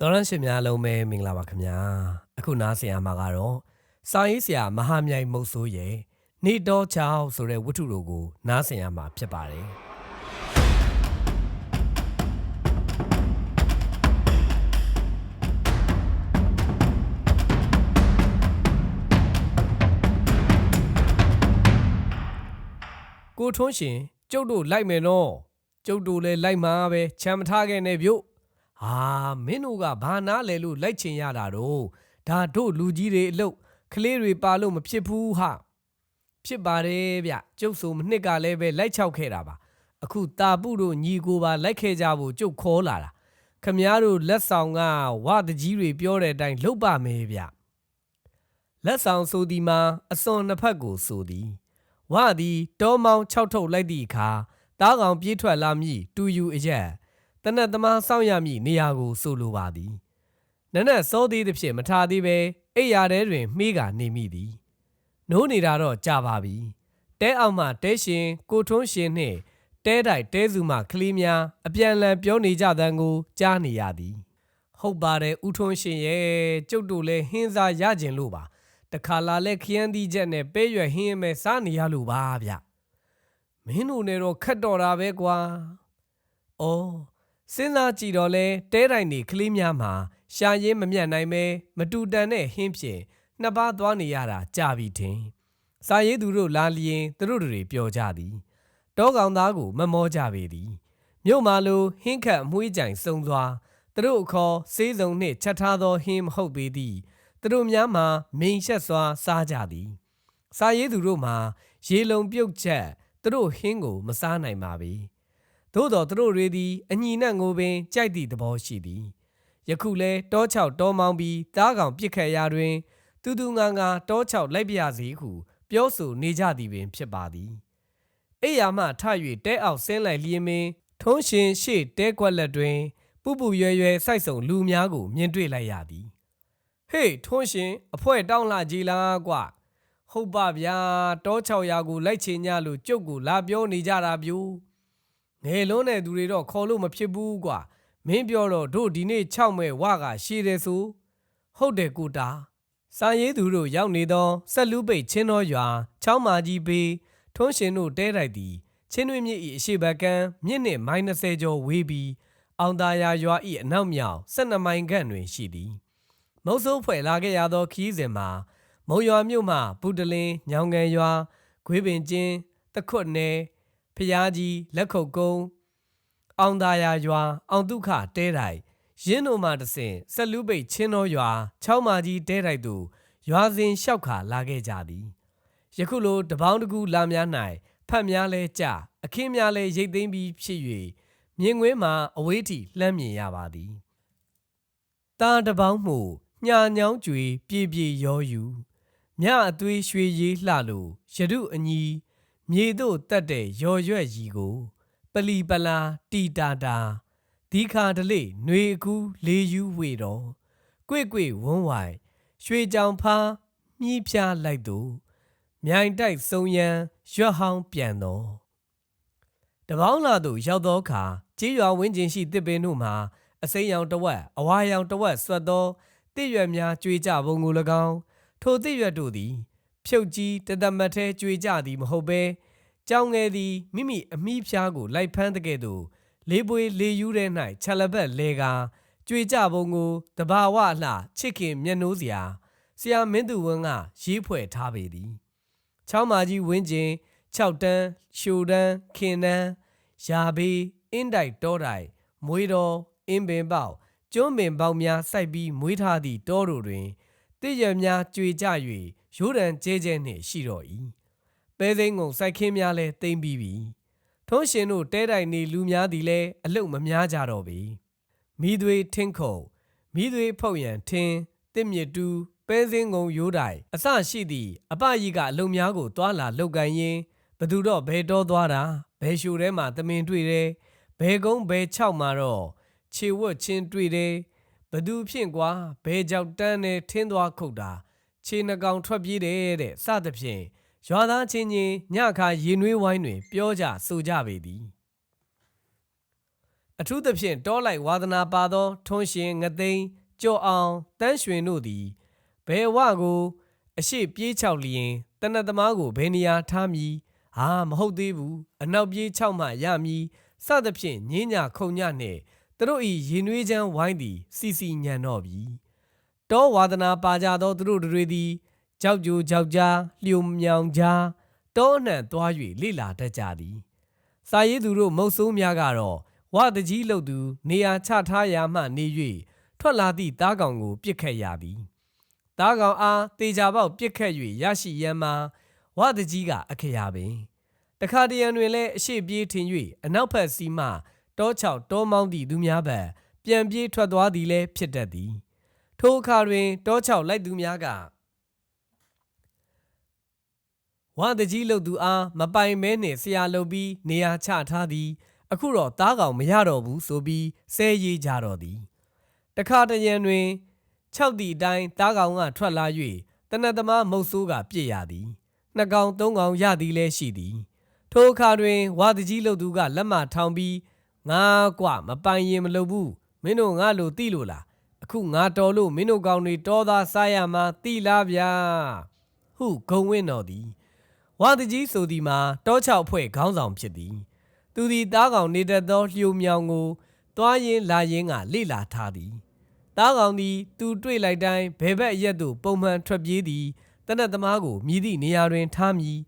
တော်ရရှိများလုံးပဲမင်္ဂလာပါခင်ဗျာအခုနားဆင်ရမှာကတော့စာရေးဆရာမဟာမြိုင်မုတ်ဆိုးရဲ့နေတော်ချောင်းဆိုတဲ့ဝတ္ထုတို့ကိုနားဆင်ရမှာဖြစ်ပါတယ်ကိုထွန်းရှင်ကျုပ်တို့လိုက်မယ်နော်ကျုပ်တို့လည်းလိုက်မှာပဲချမ်းမထားခဲ့နဲ့ဗျို့ ဟာမင်းတို့ကဘာနာလဲလို့လိုက်ချင်ရတာတော့ဒါတို့လူကြီးတွေအလုပ်ကလေးတွေပါလို့မဖြစ်ဘူးဟာဖြစ်ပါတယ်ဗျကျုပ်ဆိုမနှစ်ကလည်းပဲလိုက်ချောက်ခဲ့တာပါအခုတာပုတို့ညီကိုပါလိုက်ခဲ့ကြဖို့ကျုပ်ခေါ်လာတာခမားတို့လက်ဆောင်ကဝတကြီးတွေပြောတဲ့အတိုင်းလုပ်ပါမယ်ဗျလက်ဆောင်ဆိုဒီမှာအစွန်နှစ်ဖက်ကိုဆိုသည်ဝသည်တောမောင်း၆ထုတ်လိုက်သည့်အခါတားကောင်ပြေးထွက်လာမည်တူယူအရက် တနတ်သမားစောင့်ရမည့်နေရာကိုဆိုလိုပါသည်နနက်စောသေးသဖြင့်မထားသေးပဲအိပ်ရာထဲတွင်မှေးကနေမိသည်နိုးနေတာတော့ကြာပါပြီတဲအောက်မှတဲရှင်ကိုထွန်းရှင်နှင့်တဲတိုက်တဲစုမှကလေးများအပြန်အလှန်ပြောနေကြသံကိုကြားနေရသည်ဟုတ်ပါတယ်ဦးထွန်းရှင်ရဲ့ကျုပ်တို့လည်းဟင်းစားရကျင်လို့ပါတခါလာလဲခရမ်းသီးချက်နဲ့ပဲရွယ်ဟင်းအမဲစားနေရလို့ပါဗျမင်းတို့နဲ့တော့ခက်တော်တာပဲကွာ။အော် စဉ်းစားကြည့်တော့လဲတဲတိုင်နေကလေးများမှာရှာရင်းမမြတ်နိုင်ပဲမတူတန်တဲ့ဟင်းဖြင့်နှစ်ပါးသွားနေရတာကြာပြီထင်စာရေးသူတို့လာလျင်သူတို့တွေပြောကြသည်တောကောင်သားကိုမမောကြပေသည်မြို့မာလိုဟင်းခတ်အမွှေးကြိုင်စုံစွာသူတို့အခေါ်စေးစုံနှင့်ချက်ထားသောဟင်းမဟုတ်ပေသည်သူတို့များမှာမိန်ရှက်စွာစားကြသည်စာရေးသူတို့မှာရေလုံပြုတ်ချက်သူတို့ဟင်းကိုမစားနိုင်ပါပေ သို့တော်သူတို့တွေသည်အညီနှံ့ကိုပင်ကြိုက်သည့်သဘောရှိသည်ယခုလဲတောချောက်တောမောင်းပြီးတားကောင်ပြစ်ခတ်ရာတွင်တူတူငါငါတောချောက်လိုက်ပြစီဟု ပြောဆိုနေကြသည်ပင်ဖြစ်ပါသည်အိယာမှထ၍တဲအောက်ဆင်းလိုက်လျင်ပင်ထုံးရှင်ရှေ့တဲကွက်လက်တွင် ပူပူရွယ်ရွယ်စိုက်ဆုံလူများကိုမြင်တွေ့လိုက်ရသည်ဟေးထုံးရှင်အဖွဲတောင်းလာကြည်လားကွဟုတ်ပါဗျာတောချောက်ရာကိုလိုက်ချင်ကြလို့ကျုပ်ကိုလာပြောနေကြတာပြူ ငယ်လုံးတဲ့သူတွေတော့ခေါ်လို့မဖြစ်ဘူးကွမင်းပြောတော့တို့ဒီနေ့6မဲ့ဝကရှည်တယ်ဆိုဟုတ်တယ်ကိုတာစာရေးသူတို့ရောက်နေသောဆက်လူးပိတ်ချင်းတော်ရွာချောင်းမာကြီးပေထွန်းရှင်တို့တဲတိုက်သည်ချင်းတွင်မြစ်၏အရှိဘကံမြစ်နှင့်မိုင်20ကျော်ဝေးပြီးအောင်သာယာရွာ၏အနောက်မြောက်12မိုင်ခန့်တွင်ရှိသည်မုတ်ဆိုးဖွဲ့လာခဲ့ရသောခီးစဉ်မှာမုံရွာမြို့မှပူတလင်းညောင်ကန်ရွာဂွေးပင်ကျင်းတခွတ်နယ် ဖျားကြီးလက်ခုပ်ကုန်းအောင်သာယာရွာ အောင်ဒုက္ခတဲတိုက်ရင်းတို့မှတဆင်ဆက်လူးပိတ်ချင်းတော်ရွာချောင်းမာကြီးတဲတိုက်သို့ရွာစဉ်လျှောက်ခါလာခဲ့ကြသည်ယခုလိုတပေါင်းတကူလာများ၌ဖတ်များလဲကြအခင်းများလဲရိတ်သိမ်းပြီးဖြစ်၍မြင်ကွင်းမှာအဝေးထိလှမ်းမြင်ရပါသည်တာတပေါင်းမှုညှာညောင်းကြွေ ပြေပြေရောယူမြအသွေးရွှေရေးလှလို့ရတုအညီ မြေတို့တက်တဲ့ရော်ရွက်ကြီးကို ပလီပလာတီတာတာဒီခါတလေຫນွေအကူးလေးယူဝေတော်ကွေ့ကွေ့ဝန်းဝိုင် ရွှေကြောင်ဖားမြီးဖြားလိုက်သူမြိုင်တိုက်စုံရန်ရွက်ဟောင်းပြန်တော်တပေါင်းလာသို့ရောက်သောအခါကြေးရွာဝင်းကျင်ရှိတစ်ပင်တို့မှာအစိမ်းရောင်တဝက်အဝါရောင်တဝက်ဆွတ်သောတစ်ရွက်များကြွေကြပုံကို၎င်းထိုတစ်ရွက်တို့သည် ဖြုတ်ကြီးတသမတ်ထဲကြွေကြသည်မဟုတ်ဘဲကြောင်ငယ်သည်မိမိအမိဖျားကိုလိုက်ဖမ်းတဲ့ကဲ့သို့လေးပွေလေးယူးထဲ၌ခြလဘက်လဲကာကြွေကြပုံကိုတဘာဝအလှချစ်ခင်မျက်နှိုးစရာဆရာမင်းသူဝင်းကရေးဖွဲ့ထားပေသည်ချောင်းမာကြီးဝင်းကျင်6တန်းရှိုတန်းခင်တန်းရာဘေးအင်းတိုက်တောတိုက်မွေတော်အင်းပင်ပေါက်ကျွန်းပင်ပေါက်များစိုက်ပြီးမွေးထားသည့်တောတို့တွင်တည့်ရများကြွေကြ၍ ရိုးတံကျဲကျဲနှင့်ရှိတော်၏ပဲသိန်းကုန်စိုက်ခင်းများလည်းတိမ့်ပြီးပြီထုံးရှင်တို့တဲတိုင်နေလူများသည်လည်းအလုတ်မများကြတော့ပေမိသွေးထင်းခုံမိသွေးဖုတ်ရန်ထင်းတစ်မြစ်တူပဲစင်းကုံရိုးတိုင်အစရှိသည့်အပကြီးကအလုံများကိုတွာလာလောက်ကန်ရင်ဘသူတော့ဘဲတော်သွားတာဘဲရှိုထဲမှာတမင်တွေ့တယ်ဘဲကုန်းဘဲ၆မှာတော့ခြေဝတ်ချင်းတွေ့တယ်ဘသူဖြင့်ကွာဘဲကြောက်တန်းနဲ့ထင်းသွားခုတ်တာ ခြေနှကောင်ထွက်ပြေးတယ်တဲ့စသဖြင့်ရွာသားချင်းချင်းညခါရေနွေးဝိုင်းတွင် ပြောကြဆိုကြပေသည်အထူးသဖြင့်တောလိုက်ဝါသနာပါသောထွန်းရှင်ငသိန်းကြော်အောင်တန်းရွှင်တို့သည်ဘယ်ဝကို အရှိပြေးချောက်လျင်တနတ်သမားကိုဘယ်နေရာထားမည်ဟာမဟုတ်သေးဘူးအနောက်ပြေးချောက်မှရမည်စသဖြင့်ညင်းညာခုံညနှင့်သူတို့၏ရင်နွေးချမ်းဝိုင်းသည်စီစီညံတော့ပြီ တောဝါသနာပါကြသောသူတို့တွေသည်ကြောက်ကြိုကြောက်ကြားလျုံမြောင်ကြားတောအနှံသွား၍လိလာတတ်ကြသည်စာရေးသူတို့မုတ်ဆိုးများကတော့ဝတကြီးလုတ်သူ နေရာချထားရာမှနေ၍ထွက်လာသည့်တားကောင်ကိုပြစ်ခတ်ရသည်တားကောင်အားတေချာပေါက်ပြစ်ခတ်၍ရရှိရန်မှာဝတကြီးကအခရာပင်တခါတရံတွင်လည်းအရှိပြေးထင်၍အနောက်ဘက်စီမှတောချောက်တောမောင်းသည့်သူများဘက်ပြန်ပြေးထွက်သွားသည်လည်းဖြစ်တတ်သည် ထိုအခါတွင် တောချောက်လိုက်သူများကဝါတကြီးလုတ်သူအားမပိုင်မဲနှင့်ဆရာလုပ်ပြီးနေရာချထားသည် အခုတော့တားကောင်မရတော့ဘူးဆိုပြီးဆဲရေးကြတော့သည်တခါတရံတွင်၆သည့်အတိုင်းတားကောင်ကထွက်လာ၍တနတ်သမားမုတ်ဆိုးကပြစ်ရသည်နှစ်ကောင်သုံးကောင်ရသည်လည်းရှိသည်ထိုအခါတွင်ဝါတကြီးလုတ်သူကလက်မထောင်ပြီးငါကွမပိုင်ရင်မလုပ်ဘူးမင်းတို့ငါလိုတိလို့လား အခုငါတော်လို့မင်းတို့ကောင်တွေတောသားစားရမှာတိလားဗျာဟုဂုံဝင်းတော်သည်ဝါတကြီးဆိုသည်မှာတောချောက်ဖွဲ့ခေါင်းဆောင်ဖြစ်သည် သူသည်သားကောင်နေတတ်သောလျှိုမြောင်ကိုသွားရင်လာရင်ကလိလာထားသည်သားကောင်သည် သူတွေ့လိုက်တိုင်းဘယ်ဘက်အရက်သို့ပုံမှန်ထွက်ပြေးသည်တနတ်သမားကိုမြည်သည့်နေရာတွင်ထားမည်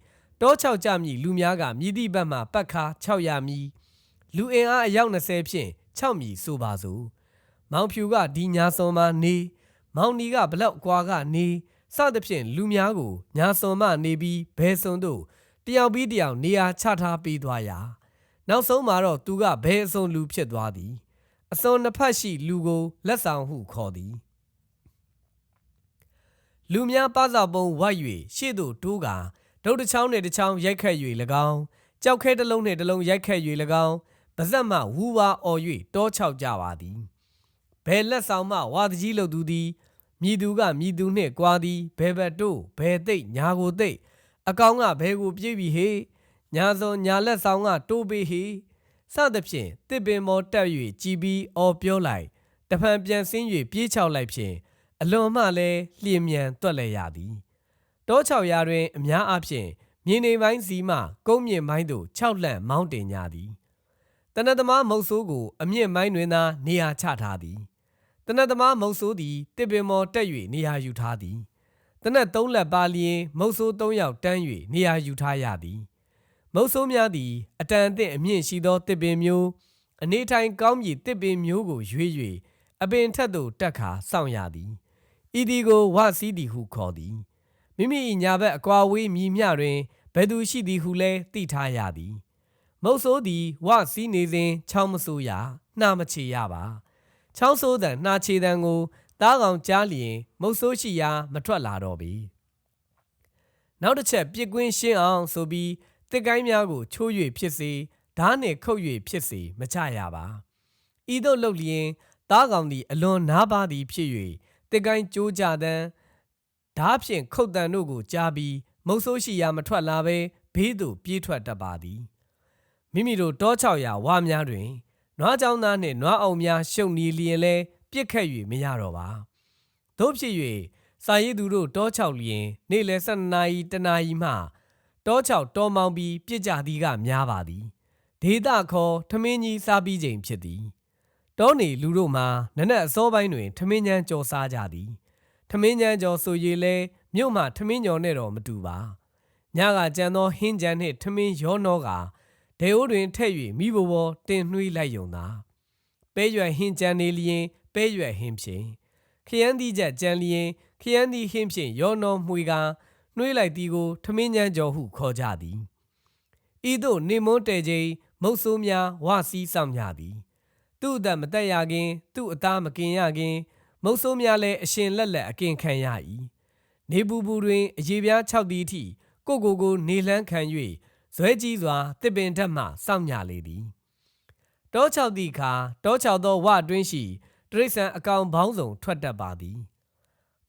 တောချောက်ကြမည်လူများကမြည်သည့်ဘက်မှပတ်ခါ6ရမည်လူအင်အားအယောက်20ဖြင့်6မြည်ဆိုပါစို့ မောင်ဖြူကဒီညာစွန်မှနေမောင်နီကဘလောက်ကွာကနေစသဖြင့်လူများကိုညာစွန်မှနေပြီးဘဲစွန်တို့တယောက်ပြီးတယောက်နေရာချထားပေးသွားရာနောက်ဆုံးမှာတော့သူကဘဲအစုံလူဖြစ်သွားသည်အစုံနှစ်ဖက်ရှိလူကိုလက်ဆောင်ဟုခေါ်သည်လူများပစာပုံဝတ်၍ရှေ့သို့တိုးကာဒုတ်တစ်ချောင်းနှင့်တစ်ချောင်းရိုက်ခတ်၍၎င်းကြောက်ခဲတစ်လုံးနှင့်တစ်လုံးရိုက်ခတ်၍၎င်းပါဇက်မှဝူဝါအော်၍တောချောက်ကြပါသည် ဘယ်လက်ဆောင်မှဝါတကြီးလုတ်သူသည်မြည်သူကမြည်သူနှင့်ကွာသည်ဘယ်ဘက်တို့ဘယ်သိပ်ညာကိုသိပ်အကောင်ကဘယ်ကိုပြေးပြီဟေညာစွန်ညာလက်ဆောင်ကတိုးပေးဟေစသဖြင့်တစ်ပင်မောတက်၍ကြည်ပြီးအော်ပြောလိုက်တဖန်ပြန်ဆင်း၍ပြေးချောက်လိုက်ဖြင့်အလွန်မှလည်းလျင်မြန်တွက်လဲရသည်တောချောက်ရာတွင်အများအားဖြင့်မြေနေပိုင်းစီမှကုန်းမြင့်ပိုင်းသို့၆လန့်မောင်းတင်ကြသည်တနတ်သမားမုတ်ဆိုးကိုအမြင့်ပိုင်းတွင်သာနေရာချထားသည် တနတ်သမားမုတ်ဆိုးသည်တစ်ပင်မောတက်၍နေရာယူထားသည်တနတ်သုံးလက်ပါလျင်မုတ်ဆိုး၃ယောက်တန်း၍နေရာယူထားရသည်မုတ်ဆိုးများသည်အတန်အသင့်အမြင့်ရှိသောတစ်ပင်မျိုးအနေထိုင်ကောင်းမည်တစ်ပင်မျိုးကိုရွေး၍အပင်ထက်သို့တက်ခါစောင့်ရသည်ဤဒီကိုဝစီးသည်ဟုခေါ်သည်မိမိ၏ညာဘက်အကွာဝေးမြည်မျှတွင်ဘယ်သူရှိသည်ဟုလဲသိထားရသည်မုတ်ဆိုးသည်ဝစီးနေစဉ်ချောင်းမဆိုးရနှာမချေရပါ ချောင်းဆိုးတန်နှာချေတန်ကိုတားကောင်ကြားလျင် မုတ်ဆိုးရှိရာမထွက်လာတော့ပြီနောက်တစ်ချက်ပြစ်ကွင်းရှင်းအောင်ဆိုပြီးတစ်ကိုင်းများကိုချိုး၍ဖြစ်စေဓားနှင့်ခုတ်၍ဖြစ်စေမချရပါဤသို့လုပ်လျင်တားကောင်သည်အလွန်နားပါသည်ဖြစ်၍တစ်ကိုင်းကြိုးကြတန်းဓားဖြင့်ခုတ်တန်တို့ကိုကြားပြီးမုတ်ဆိုးရှိရာမထွက်လာဘဲဘေးသို့ပြေးထွက်တတ်ပါသည်မိမိတို့တောချောက်ရာဝါများတွင် နွားကြောင်သားနှင့်နွားအောင်များရှုပ်နေလျင်လဲပြစ်ခတ်၍မရတော့ပါတို့ဖြစ်၍စာရေးသူတို့တောချောက်လျင်နေ့လယ်12နာရီတနာရီမှတောချောက်တောမောင်းပြီးပြစ်ကြသည်ကများပါသည်ဒေတာခေါ်ထမင်းကြီးစားပြီးချိန်ဖြစ်သည်တောနေလူတို့မှာနနက်အစောပိုင်းတွင် ထမင်းချမ်းကြော်စားကြသည်ထမင်းချမ်းကြော်ဆိုရည်လဲမြို့မှထမင်းကြော်နဲ့တော့မတူပါညကကြံသောဟင်းကြံနှင့်ထမင်းရောနှောက ဒေအိုးတွင်ထည့်၍မိဘဘောတင်နှွေးလိုက်ယုံသာပဲရွယ်ဟင်းကြံနေလျင်ပဲရွယ်ဟင်းဖြင့်ခရမ်းသီးချက်ကြံလျင်ခရမ်းသီးဟင်းဖြင့်ရောနှောမှွေကာနှွေးလိုက်သည်ကိုထမင်းချမ်းကြော်ဟုခေါ်ကြသည်ဤသို့နေမွန်းတဲချိန်မုတ်ဆိုးများဝစီးဆောင်ကြသည် သူ့အသက်မတက်ရခင် သူ့အသားမกินရခင် မုတ်ဆိုးများလည်းအရှင်လက်လက်အကင်ခံရ၏နေပူပူတွင် အရေပြား၆တီးထိကိုကိုကိုနေလှမ်းခံ၍ ဇွဲကြီးစွာတစ်ပင်ထက်မှစောင့်ညလေသည်တော၆တီခါတော၆သောဝအတွင်းရှိတရိษံအကောင်ဘောင်းစုံထွက်တတ်ပါသည်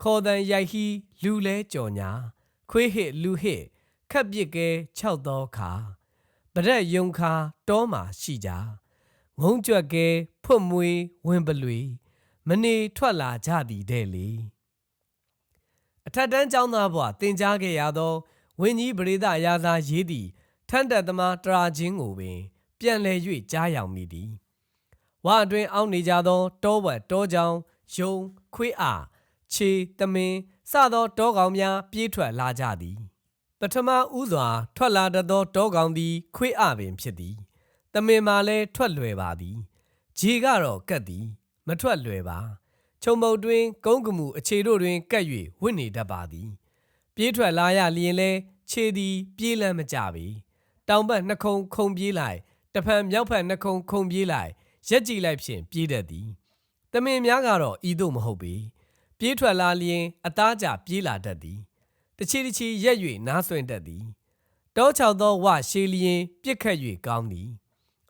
ခေါ်တန်ရိုက်ဟီလူလဲကြော်ညာခွေးဟစ်လူဟစ်ခက်ပစ်ကဲ၆သောခါပရက်ယုံခါတောမှာရှိကြငုံကြွက်ကဲဖွတ်မွေးဝင်ပလွေမနေထွက်လာကြသည်တဲ့လေအထက်တန်းကျောင်းသားဘဝတင် जा ခဲ့ရသောဝင်းကြီးပရိသရာသာရေးသည့် ထန်တက်သမားတရာချင်းကိုပင် ပြန်လည်၍ကြားယောင်မိသည်ဝအတွင်အောင်းနေကြသော တောဝက်တောကြောင်ယုံခွေးအားခြေတမင်စသောတောကောင်များပြေးထွက်လာကြသည်ပထမဦးစွာ ထွက်လာတတ်သောတောကောင်သည် ခွေးအပင်ဖြစ်သည်တမင်မှလည်းထွက်လွယ်ပါသည်ခြေကတော့ကတ်သည် မထွက်လွယ်ပါခြုံမုတ်တွင်ကုန်းကမှုအခြေတို့တွင်ကပ်၍ဝင့်နေတတ်ပါသည် ပြေးထွက်လာရလျင်လဲခြေသည် ပြေးလန်းမကြပေ တောင်ဘက်နှစ်ခုံခုံပြေးလိုက်တဖန်မြောက်ဘက်နှစ်ခုံခုံပြေးလိုက်ရက်ကြည့်လိုက်ဖြင့်ပြေးတတ်သည်တမင်များကတော့ဤသို့မဟုတ်ပေပြေးထွက်လာလျင်အသားကျပြေးလာတတ်သည်တချီတချီရက်၍နားဆွင့်တတ်သည်တောချောက်သောဝရှေလျင်ပြစ်ခတ်၍ကောင်းသည်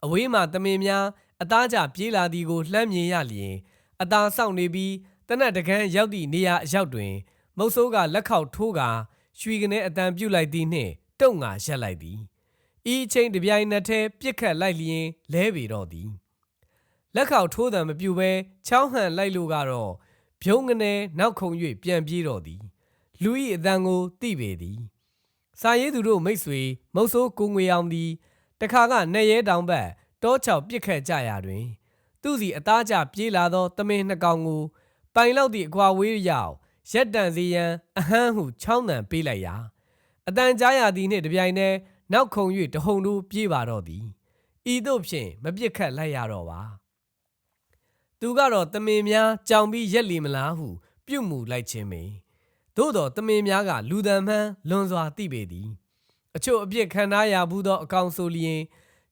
အဝေးမှတမင်များအသားကျပြေးလာသည်ကိုလှမ်းမြင်ရလျင်အသာဆောင်နေပြီးတနတ်တကန်းရောက်သည့်နေရာအရောက်တွင် မုတ်ဆိုးကလက်ခောက်ထိုးကာရွှီကနေအတန်ပြုတ်လိုက်သည်နှင့်တုံငါရက်လိုက်သည် ဤအချိန်တပြိုင်နက်တည်းပြစ်ခတ်လိုက်လျင်လဲပေတော့သည်လက်ခောက်ထိုးတံမပြူဘဲချောင်းဟန်လိုက်လို့ကတော့ဖြုံးကနေနောက်ခုံ၍ပြန်ပြေးတော့သည် လူဤအတန်ကိုသိပေသည်စာရေးသူတို့မိတ်ဆွေမုတ်ဆိုးကိုငွေအောင်သည်တခါကနေရဲတောင်ဘက်တောချောက်ပြစ်ခတ်ကြရာတွင် သူစီအသားကျပြေးလာသောတမင်နှစ်ကောင်ကိုပိုင်လောက်သည့်အကွာဝေးရောက်ရက်တန်စီရန်အဟမ်းဟုချောင်းတန်ပေးလိုက်ရာအတန်ကြားရသည်နှင့်တပြိုင်တည်း နောက်ခုံ၍တဟုန်တို့ပြေးပါတော့သည်ဤသို့ဖြင့်မပြစ်ခတ်လိုက်ရတော့ပါသူကတော့တမင်များကြောင်ပြီးရက်လီမလားဟု ပြုတ်မှုလိုက်ခြင်းပင်သို့တော်တမင်များကလူတံမှန်းလွန်စွာသိပေသည် အချို့အပြစ်ခံထားရဘူးသော အကောင်ဆိုလျင်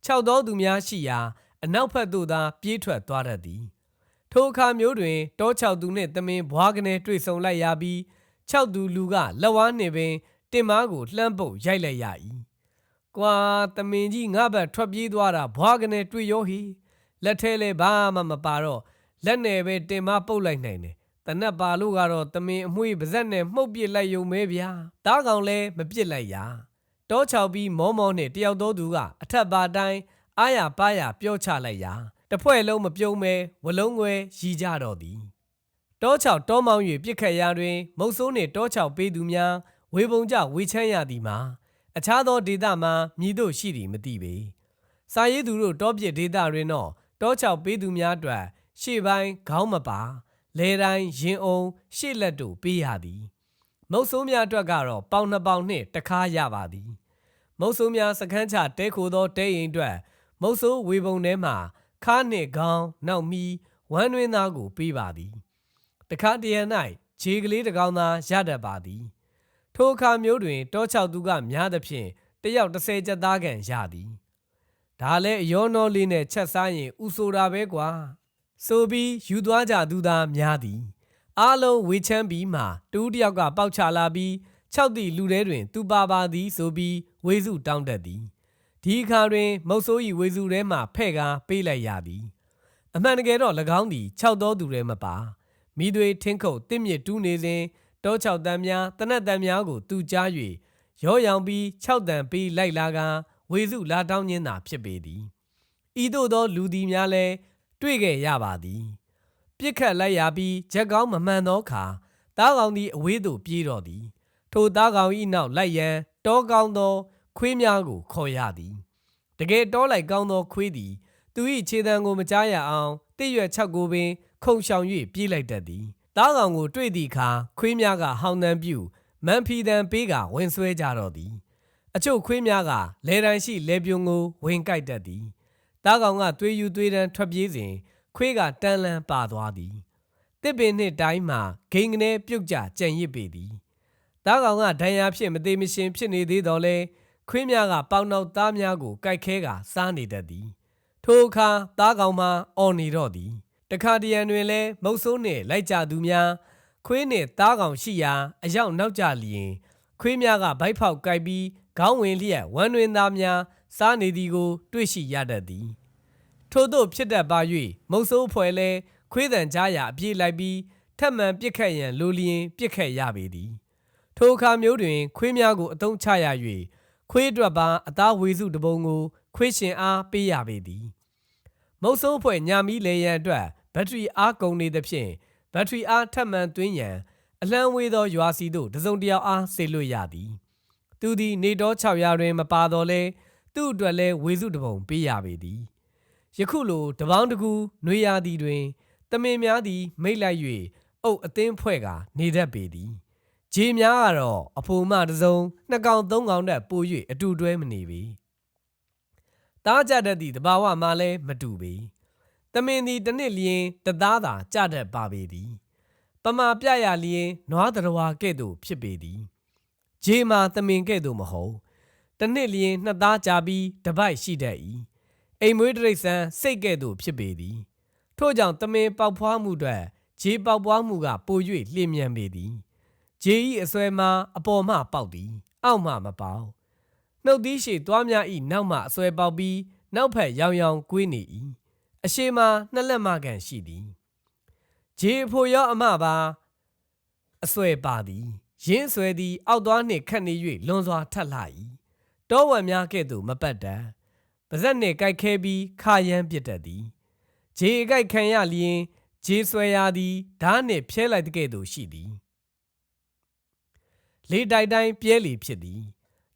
ခြောက်သောသူများရှိရာ အနောက်ဘက်သို့သာပြေးထွက်သွားတတ်သည်ထိုအခါမျိုးတွင်တောချောက်သူနှင့်တမင်ဘွားကနေတွေ့ဆုံလိုက်ရပြီးခြောက်သူလူကလက်ဝါးနှင့်ပင်တင်မားကိုလှမ်းပုတ်ရိုက်လိုက်ရ၏ ကွာတမင်ကြီးငါ့ဘက်ထွက်ပြေးသွားတာဘွားကနေတွေ့ရောဟီလက်ထဲလဲဘာမှမပါတော့လက်နယ်ပဲတင်မားပုတ်လိုက်နိုင်တယ်တနက်ပါလို့ကတော့တမင်အမွှေးပါဇက်နဲ့မှုတ်ပစ်လိုက်ယုံမဲဗျာတားကောင်လဲမပစ်လိုက်ရတောချောက်ပြီးမောမောနှင့်တယောက်သောသူကအထက်ပါတိုင်းအာရပါရပြောချလိုက်ရာတဖွဲ့လုံးမပြုံးမဲဝလုံးငွယ်ရီကြတော့သည်တောချောက်တောမောင်း၍ပြစ်ခတ်ရာတွင် မုတ်ဆိုးနှင့်တောချောက်ပေးသူများဝေပုံကြဝေချမ်းရသည်မှာ အခြားသောဒေသမှာမြည်တို့ရှိသည်မသိပေစာရေးသူတို့တောပြစ်ဒေသတွင်တော့တောချောက်ပေးသူများအတွက်ရှေ့ပိုင်းခေါင်းမပါလဲတိုင်းရင်အုံရှေ့လက်တို့ပေးရသည်မုတ်ဆိုးများအတွက်ကတော့ပေါင်နှစ်ပေါင်နှင့်တခါရပါသည်မုတ်ဆိုးများစခန်းချတဲခိုသောတဲရင်အတွက်မုတ်ဆိုးဝေပုံထဲမှာခါနှင့်ခေါင်းနောက်မီဝမ်းတွင်းသားကိုပေးပါသည်တခါတရံ၌ခြေကလေးတစ်ကောင်သာရတတ်ပါသည် ထိုအခါမျိုးတွင် တောချောက်သူကများသဖြင့်တယောက်30ကျပ်သားကန်ရသည်ဒါလည်းအယောနောလေးနဲ့ချက်စားရင်ဥဆိုတာပဲကွာဆိုပြီးယူသွားကြသူသားများသည်အားလုံးဝေချမ်းပြီးမှတူးတယောက်ကပေါက်ချလာပြီး၆သည့်လူထဲတွင် သူပါပါသည်ဆိုပြီးဝေစုတောင်းတတ်သည်ဒီအခါတွင် မုတ်ဆိုး၏ဝေစုထဲမှဖဲ့ကားပေးလိုက်ရသည်အမှန်တကယ်တော့၎င်းသည်၆သောသူထဲမပါမိသွေးထင်းခုတ်တစ်မြစ်တူးနေစဉ် တော၆တန်းများတနက်တန်းများကိုသူကြား၍ရောရောင်ပြီး၆တန်ပြီးလိုက်လာကဝေစုလာတောင်းခြင်းသာဖြစ်ပေသည်ဤသို့သောလူသည်များလည်းတွေ့ခဲ့ရပါသည်ပြစ်ခတ်လိုက်ရပြီးချက်ကောင်းမမှန်သောအခါတားကောင်သည်အဝေးသို့ပြေးတော်သည် ထိုသားကောင်၏နောက်လိုက်ရန်တောကောင်းသော ခွေးများကိုခေါ်ရသည်တကယ်တောလိုက်ကောင်းသောခွေးသည် သူ၏ခြေတံကိုမကြားရအောင်တည့်ရွက်ချက်ကိုပင် ခုံရှောင်၍ပြေးလိုက်တတ်သည် သားကောင်ကိုတွေ့သည့်အခါခွေးများကဟောင်းတန်းပြူမန်ဖီတန်ပေးကဝင်ဆွဲကြတော့သည် အချို့ခွေးများကလဲတန်ရှိလဲပြုံကိုဝင်ကြိုက်တတ်သည်သားကောင်ကသွေးယူသွေးတန်းထွက်ပြေးစဉ်ခွေးကတန်းလန်းပါသွားသည်တစ်ပင်နှင့်တိုင်းမှာဂိင်ကနေပြုတ်ကြကြံရစ်ပေသည်သားကောင်ကဒဏ်ရာဖြင့်မသေးမရှင်ဖြစ်နေသေးတော့လဲခွေးများကပေါင်နောက်သားများကိုကြိုက်ခဲကစားနေတတ်သည်ထိုအခါသားကောင်မှအော်နေတော့သည် တခါတရံတွင်လဲမုတ်ဆိုးနှင့်လိုက်ကြသူများခွေးနှင့်သားကောင်ရှိရာအရောက်နောက်ကြလျင် ခွေးများကဗိုက်ဖောက်ကြိုက်ပြီးခေါင်းဝင်လျက်ဝမ်းတွင်သားများစားနေသည်ကို တွေ့ရှိရတတ်သည် ထို့သို့ဖြစ်တတ်ပါ၍မုတ်ဆိုးဖွဲ့လဲခွေးတန်ကြားရာအပြေးလိုက်ပြီးထက်မှန်ပြစ်ခတ်ရန်လိုလျင်ပြစ်ခတ်ရပေသည် ထိုအခါမျိုးတွင် ခွေးများကိုအသုံးချရ၍ခွေးအတွက်ပါအသားဝေစုတပုံကို ခွေးရှင်အားပေးရပေသည် မုတ်ဆိုးဖွဲ့ညာမီလေရန်အတွက် ဘက်ထရီအားကုန်နေသဖြင့်ဘက်ထရီအားထပ်မံသွင်းရန်အလံဝေးသောရွာစီတို့တစုံတယောက်အားဆေလွတ်ရသည်သူသည်နေတော်6ရာတွင် မပါတော့လဲသူ့အတွက်လဲဝေစုတပုံပေးရပေသည်ယခုလိုတပေါင်းတကူနှွေရသည်တွင်တမင်များသည် မိတ်လိုက်၍အုပ်အသင်းဖွဲ့ကနေတတ်ပေသည်ဂျေများကတော့အဖိုမတစ်စုံနှစ်ကောင်သုံးကောင်တက်ပို၍အတူတွဲမနေပေတားကြတတ်သည့်တဘာဝမှလည်းမတူပေ တမင်သည်တစ်နှစ်လျင်တသားသာကြတတ်ပါပေသည်ပမာပြရလျင်နွားတရဝါကဲ့သို့ဖြစ်ပေသည်ဂျေမာတမင်ကဲ့သို့မဟုတ်တစ်နှစ်လျင်နှစ်သားကြပြီးတပိုက်ရှိတတ်၏အိမ်မွေးတရိษံစိတ်ကဲ့သို့ဖြစ်ပေသည်ထို့ကြောင့်တမင်ပေါက်ဖွားမှုအတွက်ဂျေပေါက်ပွားမှုကပို၍လျင်မြန်ပေသည်ဂျေဤအစွဲမှာအပေါ်မှပေါက်သည်အောက်မှမပေါက်နှုတ်သီးရှိသွားများဤနောက်မှအစွဲပေါက်ပြီးနောက်ဖက်ရောင်ရောင်ကွေးနေ၏ အရှိမနှစ်လက်မကန်ရှိသည်ဂျေအဖို့ရောအမပါအစွဲပါသည်ရင်းဆွဲသည်အောက်သွားနှင့်ခတ်နေ၍လွန်စွာထက်လှ၏တောဝံများကဲ့သို့မပတ်တံပါဇက်နှင့်ကြိုက်ခဲပြီးခါရမ်းပြစ်တတ်သည်ဂျေအကြိုက်ခံရလျင်ဂျေဆွဲရာသည်ဓာတ်နှင့်ဖြဲလိုက်တဲ့ကဲ့သို့ရှိသည်လေတိုက်တိုင်းပြဲလီဖြစ်သည်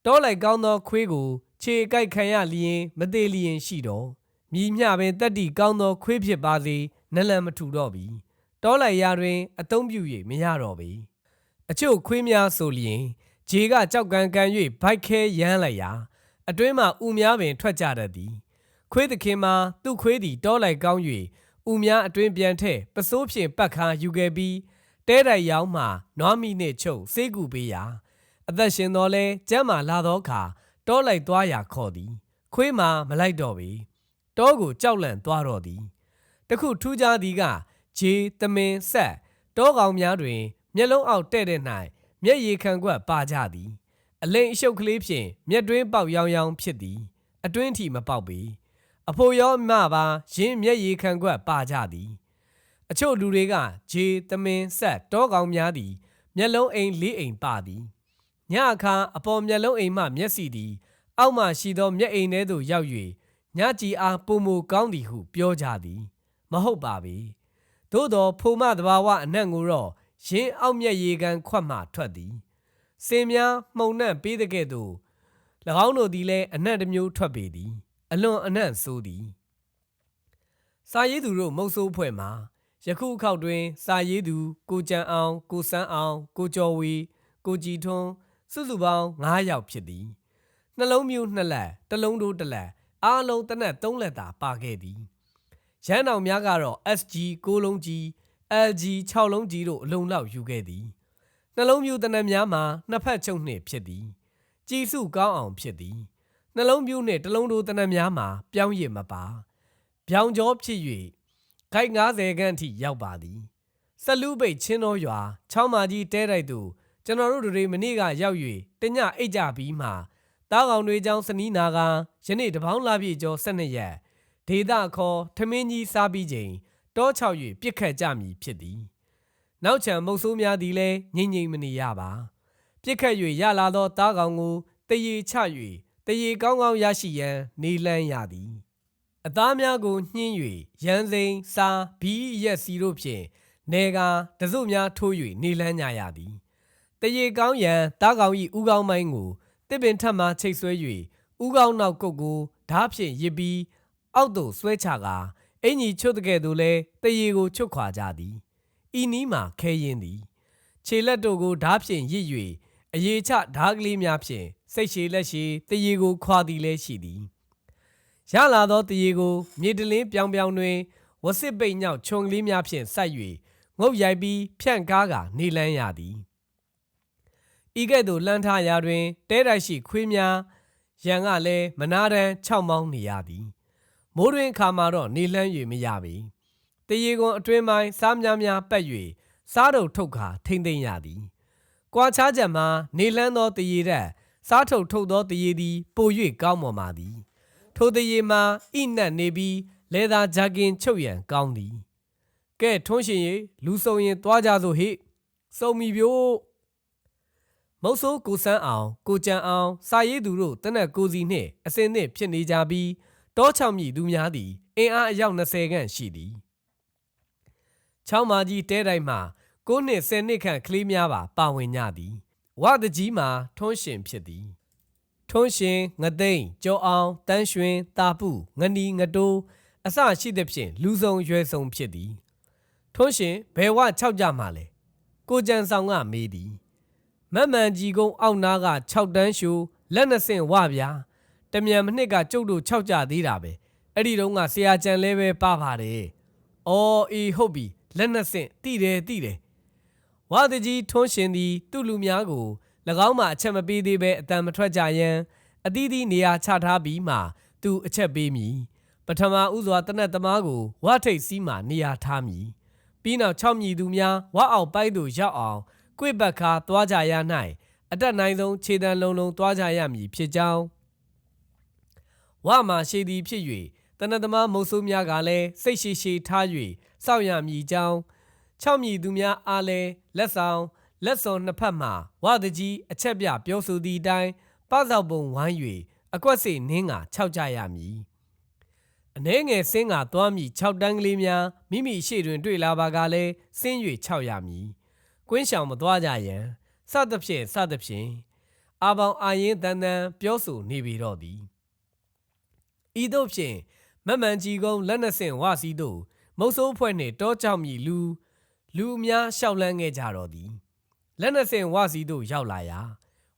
တောလိုက်ကောင်းသောခွေးကိုခြေကြိုက်ခံရလျင်မသေးလျင်ရှိတော့ မြည်မျှပင်တက်တီကောင်းသောခွေးဖြစ်ပါစေနလန်မထူတော့ပြီတောလိုက်ရာတွင် အသုံးပြု၍မရတော့ပေအချို့ခွေးများဆိုလျင်ဂျေကကြောက်ကန်ကန်၍ဘိုက်ခဲရမ်းလိုက်ရာအတွင်းမှဥများပင်ထွက်ကြတတ်သည် ခွေးသခင်မှာသူ့ခွေးသည်တောလိုက်ကောင်း၍ဥများအတွင်းပြန်ထဲပစိုးဖြင့်ပတ်ခါယူခဲ့ပြီးတဲတိုက်ရောင်းမှနွားမီနှင့်ချုပ်စေးကူပေးရာအသက်ရှင်တော်လဲကျမ်းမာလာသောအခါတောလိုက်သွားရာခေါ်သည် ခွေးမှာမလိုက်တော့ပေ တောကိုကြောက်လန့်သွားတော့သည်တခုထူးခြားသည်ကဂျေသမင်ဆက်တောကောင်များတွင် မျက်လုံးအောက်တဲ့တဲ့၌မျက်ရည်ခံကွက်ပါကြသည် အလိမ်အရှုပ်ကလေးဖြင့်မျက်တွင်းပေါက်ရောင်ရောင်ဖြစ်သည် အတွင်းထိမပေါက်ပေအဖိုရောမပါရင်းမျက်ရည်ခံကွက်ပါကြသည် အချို့လူတွေကဂျေသမင်ဆက်တောကောင်များသည် မျက်လုံးအိမ်လေးအိမ်ပါသည်ညအခါအပေါ်မျက်လုံးအိမ်မှမျက်စီသည် အောက်မှရှိသောမျက်အိမ်ထဲသို့ရောက်၍ ညကြည်အားပုံမူကောင်းသည်ဟု ပြောကြသည် မဟုတ်ပါပေသို့သောဖိုမတဘာဝအနံ့ကိုတော့ရင်းအောက်မျက်ရည်ကန်ခွက်မှထွက်သည်စင်များမှုန်နှံ့ပေးတဲ့ကဲ့သို့၎င်းတို့သည်လည်းအနံ့တစ်မျိုးထွက်ပေသည် အလွန်အနံ့ဆိုးသည်စာရေးသူတို့မုတ်ဆိုးဖွဲ့မှာယခုအခောက်တွင် စာရေးသူကိုကြံအောင် ကိုစန်းအောင် ကိုကျော်ဝီကိုကြည်ထွန်းစုစုပေါင်း9ယောက်ဖြစ်သည်နှလုံးမျိုးနှစ်လက်တစ်လုံးတို့တစ်လက် အားလုံးတနက်3လက်သာပါခဲ့သည်ရန်တော်များကတော့ SG 6လုံးကြီး LG 6လုံးကြီးတို့အလုံးလောက်ယူခဲ့သည်နှလုံးမျိုးတနက်များမှာနှစ်ဖက်ချုပ်နှင့်ဖြစ်သည်ကြည်စုကောင်းအောင်ဖြစ်သည်နှလုံးပြူးနှင့်တလုံးတို့တနက်များမှာပြောင်းရည်မပါပြောင်ကျော်ဖြစ်၍ခိုက်90ခန့်အထိရောက်ပါသည်ဆက်လူပိတ်ချင်းတော်ရွာချောင်းမာကြီးတဲတိုက်သို့ကျွန်တော်တို့တွေမနေ့ကရောက်၍တညအိတ်ကြပြီးမှ တားကောင်တွေကြောင်းစနီးနာကယနေ့တပေါင်းလာပြည့်ကျော်12ရက်ဒေတာခေါ်ထမင်းကြီးစားပြီးချိန်တောချောက်၍ပြစ်ခတ်ကြမည်ဖြစ်သည်နောက်ချံမုတ်ဆိုးများသည်လည်းငြိမ့်ငြိမ့်မနေရပါပြစ်ခတ်၍ရလာသောတားကောင်ကိုတရေချ၍တရေကောင်းကောင်းရရှိရန်နေလန်းရသည်အသားများကိုညှင်း၍ရန်စိန်စားဘီရက်စီတို့ဖြင့်နေကာတစုများထိုး၍နေလန်းကြရသည်တရေကောင်းရန်တားကောင်၏ဥကောင်းမိုင်းကို တစ်ပင်ထပ်မှချိတ်ဆွဲ၍ဥကောင်းနောက်ကုတ်ကိုဓားဖြင့်ရစ်ပြီးအောက်သို့ဆွဲချကာအင်ကြီးချွတ်တဲ့ကဲ့သို့လဲတရေကိုချွတ်ခွာကြသည်ဤနီးမှာခဲရင်သည် ခြေလက်တို့ကိုဓားဖြင့်ရစ်၍အရေချဓားကလေးများဖြင့်စိတ်ရှည်လက်ရှည်တရေကိုခွာသည်လဲရှိသည်ရလာသောတရေကိုမြေတလင်းပြောင်ပြောင်တွင်ဝစစ်ပိတ်ညောက်ခြုံကလေးများဖြင့်ဆိုက်၍ငုတ်ရိုက်ပြီးဖြန့်ကားကနေလန်းရသည် ဤကဲ့သို့လှမ်းထားရာတွင်တဲတိုက်ရှိခွေးများရန်ကလည်းမနာတန်း၆မောင်းနေရသည်မိုးတွင်ခါမှာတော့နေလန်း၍မရပေတရေကွန်အတွင်းပိုင်းစားများများပတ်၍စားတုပ်ထုတ်ခါထိမ့်သိမ့်ရသည်ကွာခြားချက်မှာနေလန်းသောတရေရက်စားထုတ်ထုတ်သောတရေသည်ပို၍ကောင်းမွန်ပါသည်ထိုတရေမှာဣနတ်နေပြီးလေသာဂျာကင်ချုပ်ရန်ကောင်းသည်ကဲထွန်းရှင်ရေလူစုံရင်သွားကြစို့ဟိစုံမီပြို့ မုတ်ဆိုးကိုစန်းအောင်ကိုကြံအောင်စာရေးသူတို့တနက်ကိုစီနှင့်အစင်းနှင့်ဖြစ်နေကြပြီးတောချောင်မြည်သူများသည်အင်အားအယောက်20ခန့်ရှိသည်ချောင်းမာကြီးတဲတိုင်းမှာ9နှစ်10နှစ်ခန့်ကလေးများပါပါဝင်ကြသည်ဝတကြီးမှာထွန်းရှင်ဖြစ်သည်ထွန်းရှင်ငသိမ့်ကျော်အောင်တန်းရွှင်တာပုငနီငတိုးအစရှိသဖြင့်လူစုံရွယ်စုံဖြစ်သည်ထွန်းရှင်ဘယ်ဝ6ကြမှာလဲကိုကြံဆောင်ကမေးသည် မက်မှန်ကြီးကုန်းအောက်နားက6တန်းရှိုးလက်နှစ်ဆင့်ဝဗျာတမြန်မနှစ်ကကျုပ်တို့6ကြသေးတာပဲအဲ့ဒီတုန်းကဆရာကျန်လဲပဲပါပါတယ်အော်အေးဟုတ်ပြီလက်နှစ်ဆင့်တိတယ်တိတယ်ဝါတကြီးထွန်းရှင်သည် သူ့လူများကို၎င်းမှအချက်မပေးသေးပဲအတန်မထွက်ကြရန်အသီးသီးနေရာချထားပြီးမှသူအချက်ပေးမည်ပထမဦးစွာတနက်သမားကိုဝထိတ်စီးမှနေရာထားမည်ပြီးနောက်6မြည်သူများဝအောင်ပိုင်းသို့ရောက်အောင် ကွေ့ဘက်ခါသွားကြရ၌အတက်နိုင်ဆုံးခြေတံလုံးလုံးသွားကြရမည်ဖြစ်ကြောင်းဝမှာရှိသည်ဖြစ်၍တနတ်သမားမုတ်ဆိုးများကလည်းစိတ်ရှိရှိထား၍စောင့်ရမည်ကြောင်း6မြည်သူများအားလည်းလက်ဆောင်လက်စုံနှစ်ဖက်မှဝတကြီးအချက်ပြပြောဆိုသည့်အတိုင်းပစောက်ပုံဝိုင်း၍အကွက်စိနင်းကခြောက်ကြရမည်အနှဲငယ်စင်းကသွားမည်6တန်းကလေးများမိမိရှေ့တွင်တွေ့လာပါကလည်းစင်း၍ခြောက်ရမည် ကွင်းရှောင်မသွားကြရန်စသဖြင့်စသဖြင့်အာပေါင်အာရင်တန်တန်ပြောဆိုနေပြီတော့သည်ဤသို့ဖြင့်မမှန်ကြီးကုန်းလက်နက်ဆင့်ဝစီတို့မုတ်ဆိုးဖွဲ့နှင့်တောကြောက်မြည်လူလူအများရှောက်လန်းခဲ့ကြတော့သည်လက်နက်ဆင်ဝစီတို့ရောက်လာရာ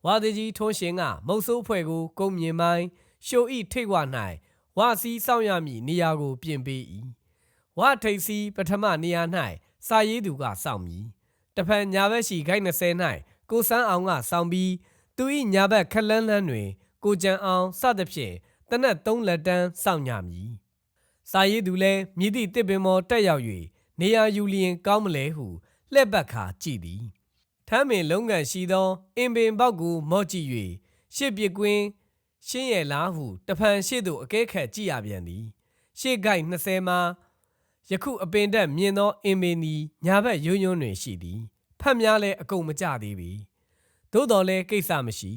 ဝါသည်ကြီးထွန်းရှင်ကမုတ်ဆိုးဖွဲ့ကိုကုန်းမြင်မိုင်းရှိုဤထိတ်ဝ၌ဝစီစောင့်ရမည်နေရာကို ပြင်ပေး၏ဝထိတ်စီပထမနေရာ၌စာရေးသူကစောင့်မည် တဖန်ညာဘက်ရှိဂိုက်20၌ကိုစန်းအောင်ကစောင့်ပြီးသူ၏ညာဘက်ခက်လန်းလန်းတွင်ကိုကြံအောင်စသဖြင့်တနက်သုံးလက်တန်းစောင့်ညမည်စာရေးသူလည်းမြည်သည့်တစ်ပင်မော်တက်ရောက်၍နေရာယူလျင်ကောင်းမလဲဟုလှည့်ပတ်ခါကြည့်သည်ထမ်းပင်လုံးကန်ရှိသော အင်ပင်ပေါက်ကိုမော့ကြည့်၍ရှစ်ပြကွင်းရှင်းရလားဟုတဖန်ရှေ့သို့အကဲခတ်ကြည့်ရပြန်သည်ရှေ့ဂိုက်20မှာ ယခုအပင်တက်မြင်သောအင်ပင်သည်ညာဘက်ယွန်းယွန်းတွင်ရှိသည်ဖတ်များလည်းအကုန်မကြသေးပြီသို့တော်လည်းကိစ္စမရှိ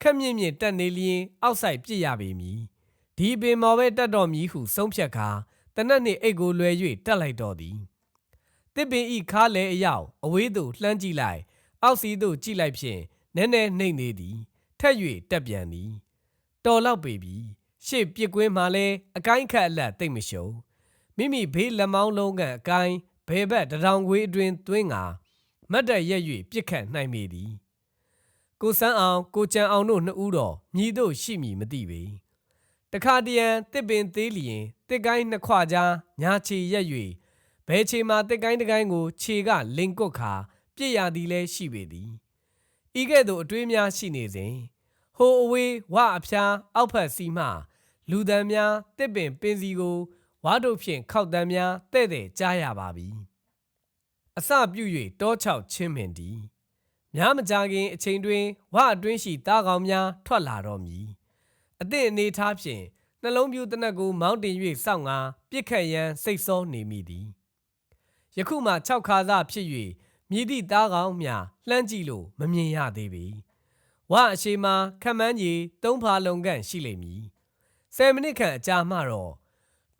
ခက်မြင့်မြင့်တက်နေလျင်အောက်ဆိုင်ပြစ်ရပေမည်ဒီပင်မော်ပဲတက်တော်မည်ဟုဆုံးဖြတ်ကာတနက်နှင့်အိတ်ကိုလွယ်၍တက်လိုက်တော်သည်တစ်ပင်ဤခါလဲအရောက်အဝေးသို့လှမ်းကြည့်လိုက်အောက်စီသို့ကြည့်လိုက်ဖြင့်နည်းနည်းနှိမ့်နေသည်ထက်၍တက်ပြန်သည်တော်လောက်ပေပြီရှေ့ပြစ်ကွင်းမှလည်းအကိုင်းခတ်အလက်တိတ်မရှုံ မိမိဘေးလက်မောင်းလုံးကန်အကိုင်းဘယ်ဘက်တထောင်ခွေးအတွင်သွင်းငါမတ်တက်ရက်၍ပြစ်ခတ်နိုင်ပေသည်ကိုစန်းအောင်ကိုကြံအောင်တို့နှစ်ဦးတော်မြည်တို့ရှိမည်မသိပေတခါတရံတစ်ပင်သေးလျင်တစ်ကိုင်းနှစ်ခွကြားညာချီရက်၍ဘဲချေမှာတစ်ကိုင်းတစ်ကိုင်းကိုခြေကလင်ကွတ်ခါပြစ်ရသည်လဲရှိပေသည်ဤကဲ့သို့အတွေးများရှိနေစဉ်ဟိုအဝေးဝအဖျားအောက်ဖက်စီမှလူတန်းများတစ်ပင်ပင်စီကို ဝါတို့ဖြင့်ခောက်တန်းများတဲ့တဲ့ကြားရပါပြီအစပြု၍တောချောက်ချင်းပင်သည်များမကြခင်အချိန်တွင်ဝအတွင်းရှိသားကောင်များထွက်လာတော့မည်အသည့်အနေထားဖြင့်နှလုံးပြူတနက်ကိုမောင်းတင်၍စောင့်ငါပြစ်ခတ်ရန်စိတ်ဆောနေမိသည်ယခုမှ6ခါစားဖြစ်၍မြည်သည့်သားကောင်မြလှမ်းကြည့်လို့မမြင်ရသေးပေဝအရှိမခမန်းကြီးသုံးဖာလုံကန့်ရှိလိမ့်မည်10မိနစ်ခန့်အကြာမှတော့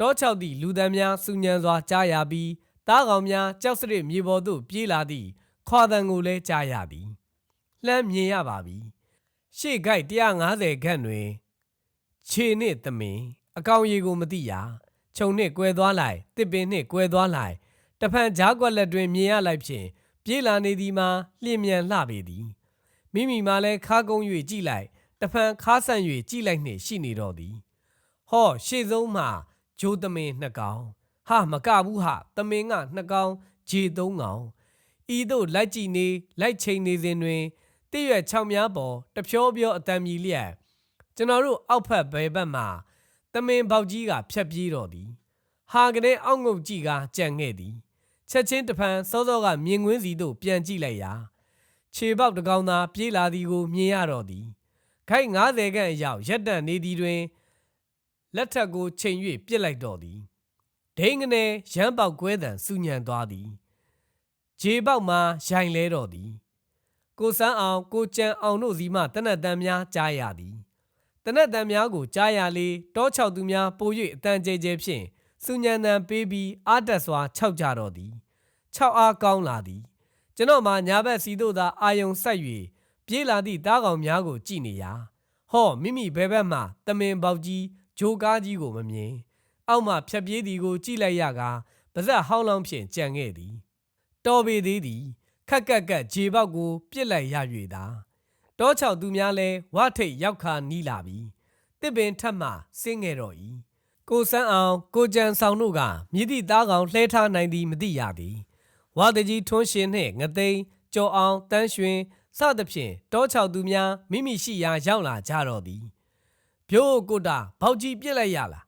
တောချောက်သည့်လူသံများစူညံစွာကြားရပြီးသားကောင်များကြောက်စရစ်မြေပေါ်သို့ပြေးလာသည့်ခွာတန်ကိုလည်းကြားရသည်လှမ်းမြင်ရပါပြီရှေ့ဂိုက်150ခန့်တွင်ခြေနှင့်သမင်အကောင်ရီကိုမသိရခြုံနှင့်ကွဲသွားလိုက်တစ်ပင်နှင့်ကွဲသွားလိုက်တဖန်ဂျားကွက်လက်တွင်မြင်ရလိုက်ဖြင့်ပြေးလာနေသည်မှာလျင်မြန်လှပေသည်မိမိမှလည်းခါကုန်း၍ကြည့်လိုက်တဖန်ခါဆန့်၍ကြည့်လိုက်နှင့်ရှိနေတော့သည်ဟောရှေ့ဆုံးမှ ဂျိုးသမင်နှစ်ကောင်ဟာမကဘူးဟာသမင်ကနှစ်ကောင်ဂျေသုံးကောင်ဤသို့လိုက်ကြည့်နေလိုက်ချိန်နေစဉ်တွင်တည့်ရွက်ချောင်များပေါ်တဖြောဖြောအတံမြည်လျက်ကျွန်တော်တို့အောက်ဖက်ဘယ်ဘက်မှာသမင်ပေါက်ကြီးကဖြတ်ပြေးတော်သည်ဟာကတဲ့အောက်ငုတ်ကြီးကကြံခဲ့သည်ချက်ချင်းတဖန်စောစောကမြင်ကွင်းစီသို့ပြန်ကြည့်လိုက်ရာခြေပေါက်တကောင်သာပြေးလာသည်ကိုမြင်ရတော့သည်ခိုက်90ခန့်အရောက်ရက်တန့်နေသည်တွင် လက်ထက်ကိုချိန်၍ပြစ်လိုက်တော့သည်ဒိန်ကနေရမ်းပေါက်ကွဲတံစူညံသွားသည်ခြေပေါက်မှာရိုင်လဲတော့သည်ကိုစန်းအောင်ကိုကြံအောင်တို့စီမှတနတ်တန်များကြားရသည်တနတ်တန်များကိုကြားရလေတောချောက်သူများပို၍အတန်ကျဲကျဲဖြင့်စုညံတန်ပေးပြီးအာတက်စွာခြောက်ကြတော့သည်ခြောက်အားကောင်းလာသည်ကျွန်တော်မှညာဘက်စီတို့သာအာယုံဆက်၍ပြေးလာသည့်တားကောင်များကိုကြည့်နေရာဟောမိမိဘဲဘက်မှတမင်ပေါက်ကြီး ဂျိုကားကြီးကိုမမြင်အောက်မှဖြတ်ပြေးသည်ကိုကြည့်လိုက်ရကာပါဇက်ဟောင်းလောင်းဖြင့်ကြံခဲ့သည်တော်ပေသေးသည်ခက်ကက်ကက်ဂျေပေါက်ကိုပြစ်လိုက်ရ၍သာတောချောက်သူများလဲဝထိတ်ရောက်ခါနီးလာပြီတစ်ပင်ထက်မှဆင်းငယ်တော့၏ကိုစန်းအောင်ကိုကြံဆောင်တို့ကမြည်သည့်သားကောင်လှဲထားနိုင်သည်မသိရသည်ဝါတကြီးထွန်းရှင်နှင့်ငသိန်းကျော်အောင်တန်းရွှင်စသဖြင့်တောချောက်သူများမိမိရှိရာရောက်လာကြတော့သည် ပြိုးကိုတာဘောက်ကြီးပြစ်လိုက်ရလား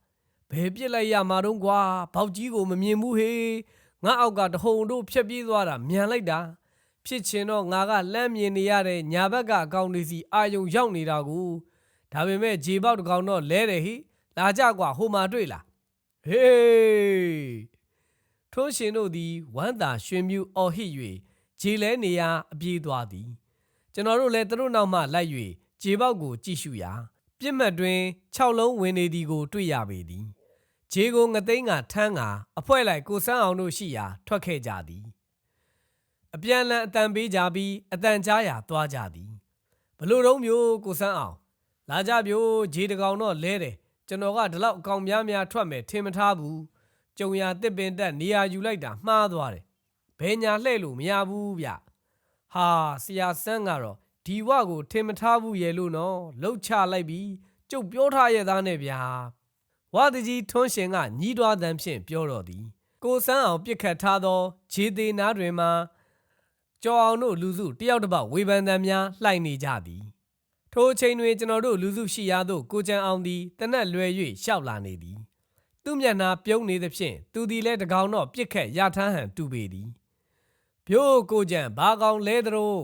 ဘယ်ပြစ်လိုက်ရမှာတော့ကွာဘောက်ကြီးကိုမမြင်ဘူးဟေးငါအောက်ကတဟုန်တို့ဖြက်ပြေးသွားတာမြန်လိုက်တာဖြစ်ချင်တော့ငါကလှမ်းမြင်နေရတဲ့ညာဘက်ကအကောင်တွေစီအာယုံရောက်နေတာကိုဒါပေမဲ့ဂျေပေါက်တစ်ကောင်တော့လဲတယ်ဟိလာကြကွာဟိုမှာတွေ့လားဟေးထွန်းရှင်တို့သည်ဝမ်းသာရွှင်မြူအော်ဟစ်၍ဂျေလဲနေရာအပြေးသွားသည်ကျွန်တော်တို့လည်းသူတို့နောက်မှလိုက်၍ဂျေပေါက်ကိုကြည့်ရှုရာ ပြစ်မှတ်တွင်6လုံးဝင်နေသည်ကိုတွေ့ရပေသည်ဂျေကိုငသိန်းကထမ်းကအဖွဲလိုက်ကိုစန်းအောင်တို့ရှိရာထွက်ခဲ့ကြသည်အပြန်လန်အတန်ပေးကြပြီးအတန်ကြားရာသွားကြသည်ဘလို့တော့မျိုးကိုစန်းအောင် လာကြမျိုးဂျေတကောင်တော့လဲတယ်ကျွန်တော်ကဒီလောက်အကောင်များများထွက်မယ်ထင်မထားဘူးကြုံရတစ်ပင်တက်နေရာယူလိုက်တာမှားသွားတယ်ဘယ်ညာလှဲ့လို့မရဘူးဗျဟာဆရာဆန်းကတော့ ဒီဝကိုထင်မထားဘူးရဲ့လို့နော်လှုပ်ချလိုက်ပြီးကျုပ်ပြောထားရဲ့သားနဲ့ဗျာဝါတကြီးထွန်းရှင်ကညီးတွားသံဖြင့်ပြောတော်သည် ကိုစန်းအောင်ပြစ်ခတ်ထားသောဂျေသေးနားတွင်မှကျော်အောင်တို့လူစုတယောက်တစ်ပတ်ဝေဖန်သံများလှိုက်နေကြသည်ထိုအချိန်တွင်ကျွန်တော်တို့လူစုရှိရာသို့ကိုကျန်အောင်သည်တနက်လွယ်၍ရှောက်လာနေသည် သူ့မျက်နှာပြုံးနေသဖြင့်သူသည်လည်းတကောင်တော့ပြစ်ခတ်ရထမ်းဟန်တူပေသည်ပြိုးကိုကျန်ဘာကောင်လဲသလို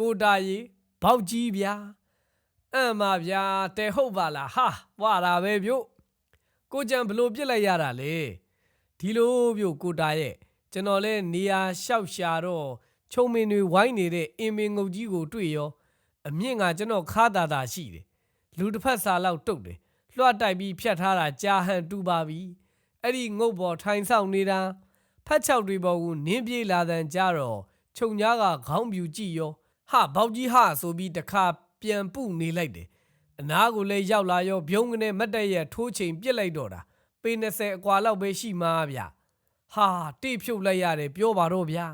ကိုတာရီဘောက်ကြီးဗျာအံ့မဗျာတဲဟုတ်ပါလားဟာဝါတာပဲပြို့ကိုကျန်ဘလို့ပြစ်လိုက်ရတာလေဒီလိုပြို့ကိုတာရဲ့ကျွန်တော်လဲနေရာရှောက်ရှာတော့ချုံမင်းတွေဝိုင်းနေတဲ့အင်မင်ငုတ်ကြီးကိုတွေ့ရောအမြင့်ကကျွန်တော်ခါတာတာရှိတယ်လူတစ်ဖက်စာလောက်တုတ်တယ်လွှတ်တိုက်ပြီးဖြတ်ထားတာကြာဟန်တူပါပြီအဲ့ဒီငုတ်ပေါ်ထိုင်ဆောင်နေတာဖက်ချောက်တွေပေါ်ကိုနင်းပြေးလာတဲ့ကြတော့ခြုံညားကခေါင်းပြူကြည့်ရော ဟာဘောက်ကြီးဟာဆိုပြီးတခါပြန်ပုနေလိုက်တယ်အနားကိုလည်းရောက်လာရောဘုံကနေမတ်တက်ရဲ့ထိုးချိန်ပြစ်လိုက်တော့တာပေ20အကွာလောက်ပဲရှိမှာဗျဟာတိဖြုတ်လိုက်ရတယ်ပြောပါတော့ဗျာ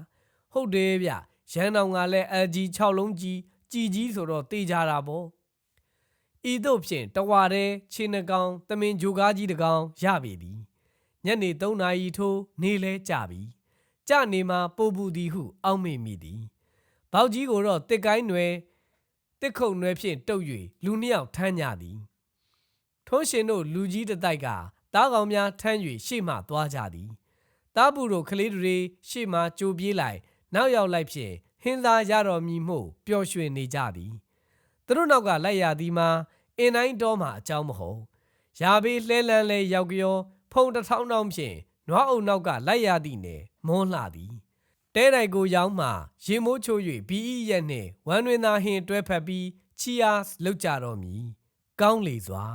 ဟုတ်တယ်ဗျရန်တောင်ကလည်း LG 6လုံးကြီးကြည်ကြီးဆိုတော့တေးကြတာပေါ့ဤတို့ဖြင့်တဝါတဲ့ခြေနှကောင်တမင်ဂျိုကားကြီးတကောင်ရပြီသည်ညနေ3နာရီထိုးနေလဲကြပြီကြနေမှာပို့ဘူးသည်ဟုအောက်မေ့မိသည် ဘောက်ကြီးကိုတော့တစ်ကိုင်းနွယ်တစ်ခုံနွယ်ဖြင့်တုပ်၍လူနှစ်ယောက်ထမ်းကြသည်ထွန်းရှင်တို့လူကြီးတစ်တိုက်ကတားကောင်များထမ်း၍ရှေ့မှသွားကြသည်တားဘူးတို့ကလေးတွေရှေ့မှကြိုပြေးလိုက်နောက်ရောက်လိုက်ဖြင့်ဟင်းသားရတော်မူမှုပျော်ရွှင်နေကြသည်သူတို့နောက်ကလိုက်ရသည်မှာအင်းတိုင်းတော်မှာအကြောင်းမဟုတ်ရာဘေးလှဲလန်းလဲရောက်ကြောဖုံတစ်ထောင်းတောင်းဖြင့်နွားအုံနောက်ကလိုက်ရသည်နှင့်မွန်းလှသည် တဲတိုင်ကိုရောက်မှရေမိုးချိုး၍ဘီအီရက်နှင့်ဝမ်းတွင်သာဟင်တွဲဖက်ပြီးချီယာလှုပ်ကြတော်မူကောင်းလေစွာ